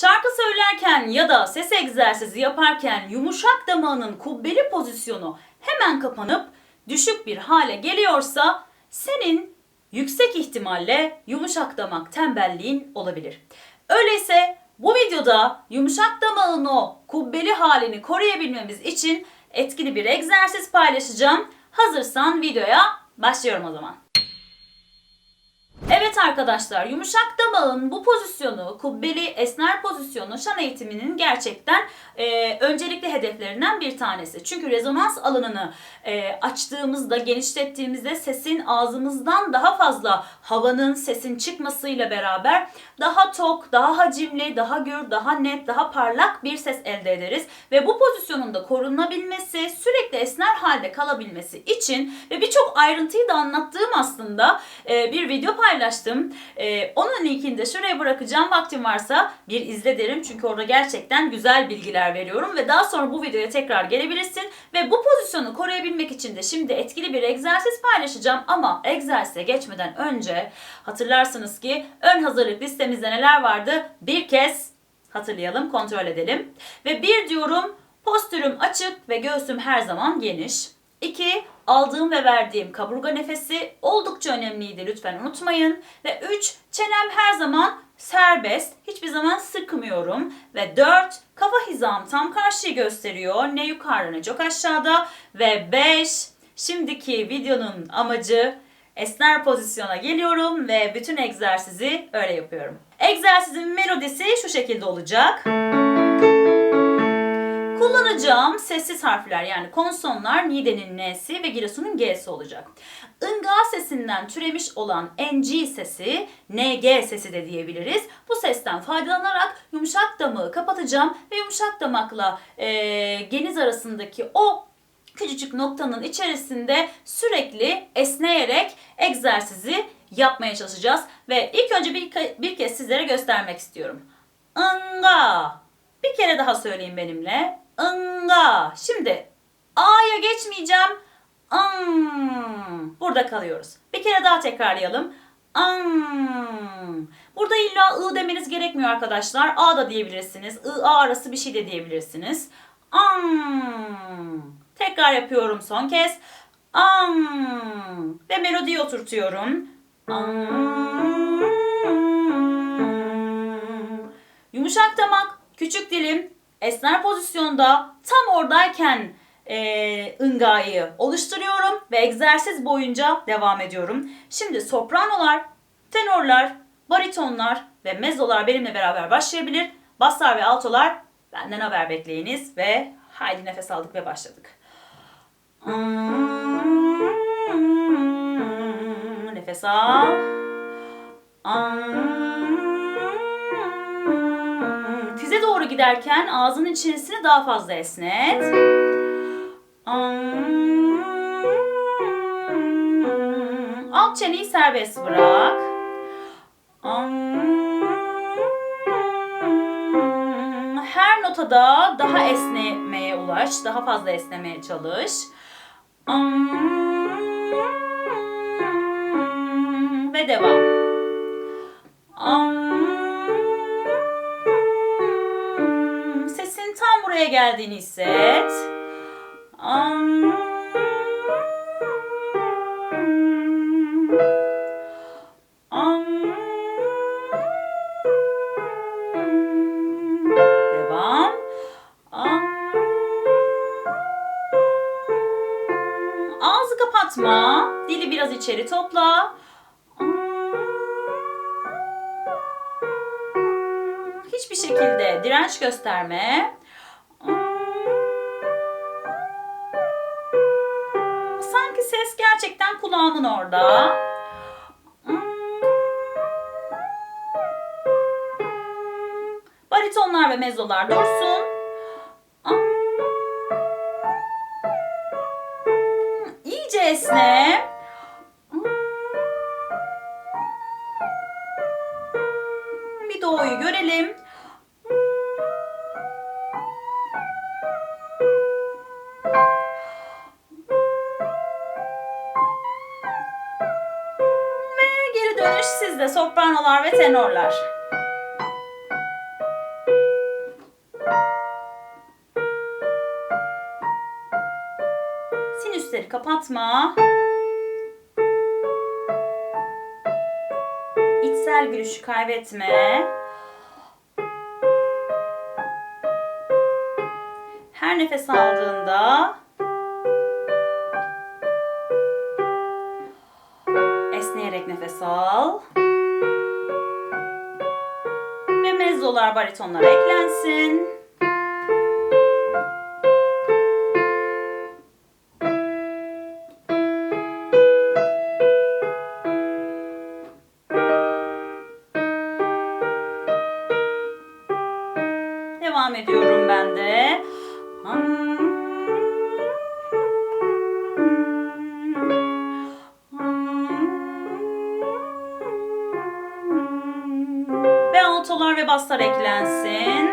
Şarkı söylerken ya da ses egzersizi yaparken yumuşak damağının kubbeli pozisyonu hemen kapanıp düşük bir hale geliyorsa senin yüksek ihtimalle yumuşak damak tembelliğin olabilir. Öyleyse bu videoda yumuşak damağın o kubbeli halini koruyabilmemiz için etkili bir egzersiz paylaşacağım. Hazırsan videoya başlıyorum o zaman. Evet arkadaşlar yumuşak damağın bu pozisyonu, kubbeli esner pozisyonu şan eğitiminin gerçekten e, öncelikli hedeflerinden bir tanesi. Çünkü rezonans alanını e, açtığımızda, genişlettiğimizde sesin ağzımızdan daha fazla havanın, sesin çıkmasıyla beraber daha tok, daha hacimli, daha gür, daha net, daha parlak bir ses elde ederiz. Ve bu pozisyonun da korunabilmesi, sürekli esner halde kalabilmesi için ve birçok ayrıntıyı da anlattığım aslında e, bir video paylaştım. E, onun linkini de şuraya bırakacağım. Vaktim varsa bir izle derim. Çünkü orada gerçekten güzel bilgiler veriyorum. Ve daha sonra bu videoya tekrar gelebilirsin. Ve bu pozisyonu koruyabilmek için de şimdi etkili bir egzersiz paylaşacağım. Ama egzersize geçmeden önce hatırlarsınız ki ön hazırlık listemizde neler vardı? Bir kez hatırlayalım, kontrol edelim. Ve bir diyorum postürüm açık ve göğsüm her zaman geniş. 2. Aldığım ve verdiğim kaburga nefesi oldukça önemliydi lütfen unutmayın. Ve 3. Çenem her zaman serbest. Hiçbir zaman sıkmıyorum. Ve 4. Kafa hizam tam karşıyı gösteriyor. Ne yukarıda ne çok aşağıda. Ve 5. Şimdiki videonun amacı esner pozisyona geliyorum ve bütün egzersizi öyle yapıyorum. Egzersizin melodisi şu şekilde olacak. Kullanacağım sessiz harfler yani konsonlar Nide'nin N'si ve Giresun'un G'si olacak. Inga sesinden türemiş olan NG sesi, NG sesi de diyebiliriz. Bu sesten faydalanarak yumuşak damağı kapatacağım ve yumuşak damakla e, geniz arasındaki o küçücük noktanın içerisinde sürekli esneyerek egzersizi yapmaya çalışacağız. Ve ilk önce bir, bir kez sizlere göstermek istiyorum. Inga. Bir kere daha söyleyin benimle. Inga. Şimdi A'ya geçmeyeceğim. An. Burada kalıyoruz. Bir kere daha tekrarlayalım. An. Burada illa I demeniz gerekmiyor arkadaşlar. A da diyebilirsiniz. I, A arası bir şey de diyebilirsiniz. An. Tekrar yapıyorum son kez. An. Ve melodiyi oturtuyorum. An. Yumuşak damak, küçük dilim, esner pozisyonda tam oradayken e, ıngayı oluşturuyorum ve egzersiz boyunca devam ediyorum. Şimdi sopranolar, tenorlar, baritonlar ve mezzolar benimle beraber başlayabilir. Baslar ve altolar benden haber bekleyiniz ve haydi nefes aldık ve başladık. Nefes al. Giderken ağzının içerisini daha fazla esnet. Alt çeneyi serbest bırak. Her notada daha esnemeye ulaş, daha fazla esnemeye çalış. Ve devam. Buraya geldiğini hisset. Devam. Ağzı kapatma. Dili biraz içeri topla. Hiçbir şekilde direnç gösterme. Ses gerçekten kulağımın orada. Baritonlar ve mezzolar dursun. İyice esne. sopranolar ve tenorlar. Sinüsleri kapatma. İçsel gülüşü kaybetme. Her nefes aldığında esneyerek nefes al. Ve mezzolar, baritonlar eklensin. Devam ediyorum ben de. Baslar eklensin.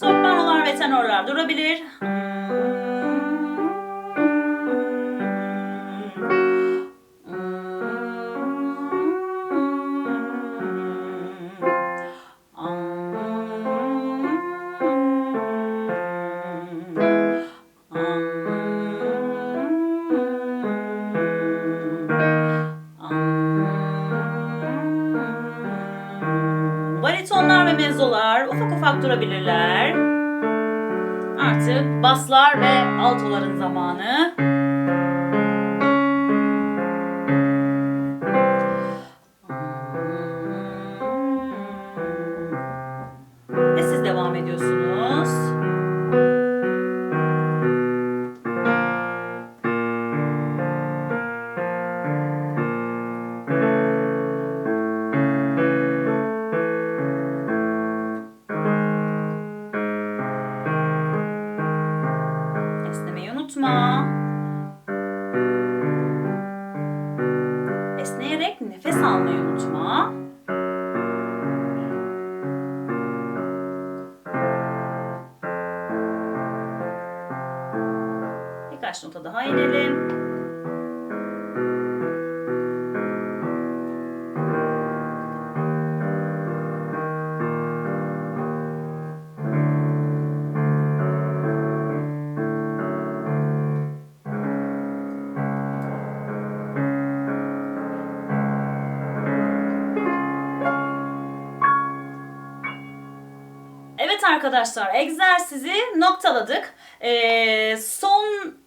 Sopranolar ve tenorlar durabilir. Ufak durabilirler. Artık baslar ve altoların zamanı. Birkaç nota daha inelim. Evet arkadaşlar egzersizi noktaladık. Ee, son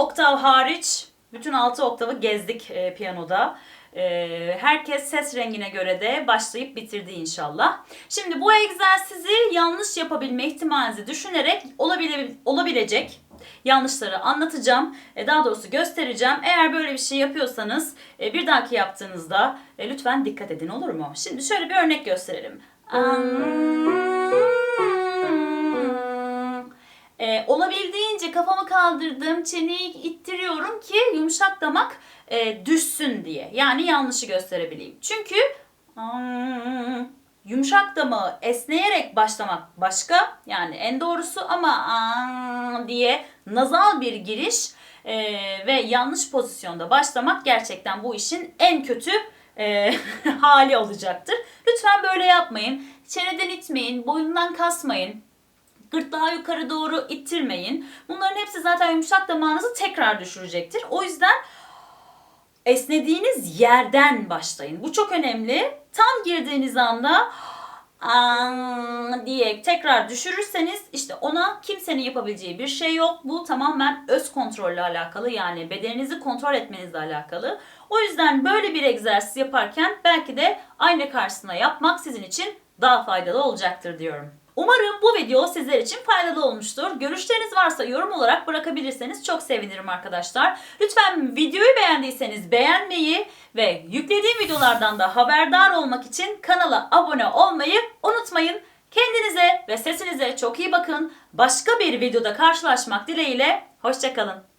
oktav hariç bütün altı oktavı gezdik e, piyanoda. Ee, herkes ses rengine göre de başlayıp bitirdi inşallah. Şimdi bu egzersizi yanlış yapabilme ihtimalinizi düşünerek olabile, olabilecek yanlışları anlatacağım. E, Daha doğrusu göstereceğim. Eğer böyle bir şey yapıyorsanız e, bir dahaki yaptığınızda e, lütfen dikkat edin olur mu? Şimdi şöyle bir örnek gösterelim. Ee, olabildiğince kafamı kaldırdım, çeneyi ittiriyorum ki yumuşak damak e, düşsün diye. Yani yanlışı gösterebileyim. Çünkü ım, yumuşak damağı esneyerek başlamak başka. Yani en doğrusu ama ım diye nazal bir giriş e, ve yanlış pozisyonda başlamak gerçekten bu işin en kötü e, hali olacaktır. Lütfen böyle yapmayın. Çeneden itmeyin, boyundan kasmayın. Gırtlağı yukarı doğru ittirmeyin. Bunların hepsi zaten yumuşak damağınızı tekrar düşürecektir. O yüzden esnediğiniz yerden başlayın. Bu çok önemli. Tam girdiğiniz anda diye tekrar düşürürseniz işte ona kimsenin yapabileceği bir şey yok. Bu tamamen öz kontrolle alakalı yani bedeninizi kontrol etmenizle alakalı. O yüzden böyle bir egzersiz yaparken belki de ayna karşısına yapmak sizin için daha faydalı olacaktır diyorum. Umarım bu video sizler için faydalı olmuştur. Görüşleriniz varsa yorum olarak bırakabilirseniz çok sevinirim arkadaşlar. Lütfen videoyu beğendiyseniz beğenmeyi ve yüklediğim videolardan da haberdar olmak için kanala abone olmayı unutmayın. Kendinize ve sesinize çok iyi bakın. Başka bir videoda karşılaşmak dileğiyle. Hoşçakalın.